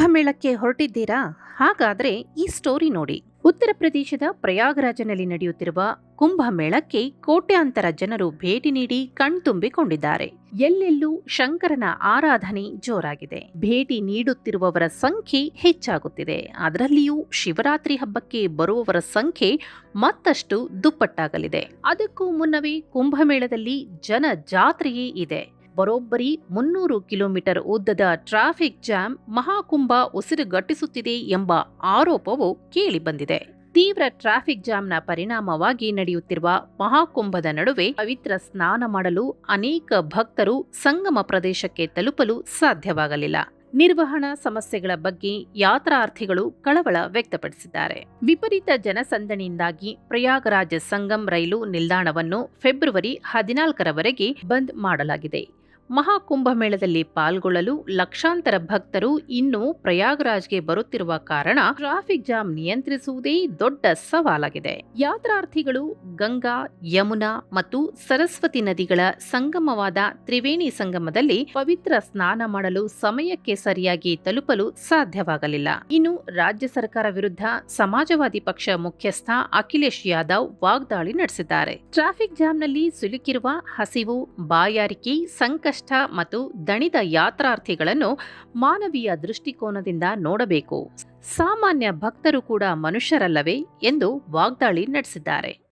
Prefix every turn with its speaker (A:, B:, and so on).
A: ಕುಂಭಮೇಳಕ್ಕೆ ಹೊರಟಿದ್ದೀರಾ? ಹಾಗಾದ್ರೆ ಈ ಸ್ಟೋರಿ ನೋಡಿ. ಉತ್ತರ ಪ್ರದೇಶದ ಪ್ರಯಾಗರಾಜನಲ್ಲಿ ನಡೆಯುತ್ತಿರುವ ಕುಂಭಮೇಳಕ್ಕೆ ಕೋಟ್ಯಾಂತರ ಜನರು ಭೇಟಿ ನೀಡಿ ಕಣ್ತುಂಬಿಕೊಂಡಿದ್ದಾರೆ ಎಲ್ಲೆಲ್ಲೂ ಶಂಕರನ ಆರಾಧನೆ ಜೋರಾಗಿದೆ. ಭೇಟಿ ನೀಡುತ್ತಿರುವವರ ಸಂಖ್ಯೆ ಹೆಚ್ಚಾಗುತ್ತಿದೆ. ಅದರಲ್ಲಿಯೂ ಶಿವರಾತ್ರಿ ಹಬ್ಬಕ್ಕೆ ಬರುವವರ ಸಂಖ್ಯೆ ಮತ್ತಷ್ಟು ದುಪ್ಪಟ್ಟಾಗಲಿದೆ. ಅದಕ್ಕೂ ಮುನ್ನವೇ ಕುಂಭಮೇಳದಲ್ಲಿ ಜನ ಜಾತ್ರೆಯೇ ಇದೆ. ಬರೋಬ್ಬರಿ ಮುನ್ನೂರು ಕಿಲೋಮೀಟರ್ ಉದ್ದದ ಟ್ರಾಫಿಕ್ ಜಾಮ್ ಮಹಾಕುಂಭ ಉಸಿರುಗಟ್ಟಿಸುತ್ತಿದೆ ಎಂಬ ಆರೋಪವು ಕೇಳಿಬಂದಿದೆ ತೀವ್ರ ಟ್ರಾಫಿಕ್ ಜಾಮ್ನ ಪರಿಣಾಮವಾಗಿ ನಡೆಯುತ್ತಿರುವ ಮಹಾಕುಂಭದ ನಡುವೆ ಪವಿತ್ರ ಸ್ನಾನ ಮಾಡಲು ಅನೇಕ ಭಕ್ತರು ಸಂಗಮ ಪ್ರದೇಶಕ್ಕೆ ತಲುಪಲು ಸಾಧ್ಯವಾಗಲಿಲ್ಲ. ನಿರ್ವಹಣಾ ಸಮಸ್ಯೆಗಳ ಬಗ್ಗೆ ಯಾತ್ರಾರ್ಥಿಗಳು ಕಳವಳ ವ್ಯಕ್ತಪಡಿಸಿದ್ದಾರೆ. ವಿಪರೀತ ಜನಸಂದಣಿಯಿಂದಾಗಿ ಪ್ರಯಾಗರಾಜ್ ಸಂಗಮ್ ರೈಲು ನಿಲ್ದಾಣವನ್ನು ಫೆಬ್ರವರಿ ಹದಿನಾಲ್ಕರವರೆಗೆ ಬಂದ್ ಮಾಡಲಾಗಿದೆ. ಮಹಾಕುಂಭಮೇಳದಲ್ಲಿ ಪಾಲ್ಗೊಳ್ಳಲು ಲಕ್ಷಾಂತರ ಭಕ್ತರು ಇನ್ನೂ ಪ್ರಯಾಗ್ರಾಜ್ಗೆ ಬರುತ್ತಿರುವ ಕಾರಣ ಟ್ರಾಫಿಕ್ ಜಾಮ್ ನಿಯಂತ್ರಿಸುವುದೇ ದೊಡ್ಡ ಸವಾಲಾಗಿದೆ. ಯಾತ್ರಾರ್ಥಿಗಳು ಗಂಗಾ, ಯಮುನಾ ಮತ್ತು ಸರಸ್ವತಿ ನದಿಗಳ ಸಂಗಮವಾದ ತ್ರಿವೇಣಿ ಸಂಗಮದಲ್ಲಿ ಪವಿತ್ರ ಸ್ನಾನ ಮಾಡಲು ಸಮಯಕ್ಕೆ ಸರಿಯಾಗಿ ತಲುಪಲು ಸಾಧ್ಯವಾಗಲಿಲ್ಲ. ಇನ್ನು ರಾಜ್ಯ ಸರ್ಕಾರ ವಿರುದ್ಧ ಸಮಾಜವಾದಿ ಪಕ್ಷ ಮುಖ್ಯಸ್ಥ ಅಖಿಲೇಶ್ ಯಾದವ್ ವಾಗ್ದಾಳಿ ನಡೆಸಿದ್ದಾರೆ. ಟ್ರಾಫಿಕ್ ಜಾಮ್ನಲ್ಲಿ ಸಿಲುಕಿರುವ ಹಸಿವು, ಬಾಯಾರಿಕೆ, ಸಂಕಷ್ಟ ಮತ್ತು ದಣಿದ ಯಾತ್ರಾರ್ಥಿಗಳನ್ನು ಮಾನವೀಯ ದೃಷ್ಟಿಕೋನದಿಂದ ನೋಡಬೇಕು. ಸಾಮಾನ್ಯ ಭಕ್ತರು ಕೂಡ ಮನುಷ್ಯರಲ್ಲವೇ ಎಂದು ವಾಗ್ದಾಳಿ ನಡೆಸಿದ್ದಾರೆ.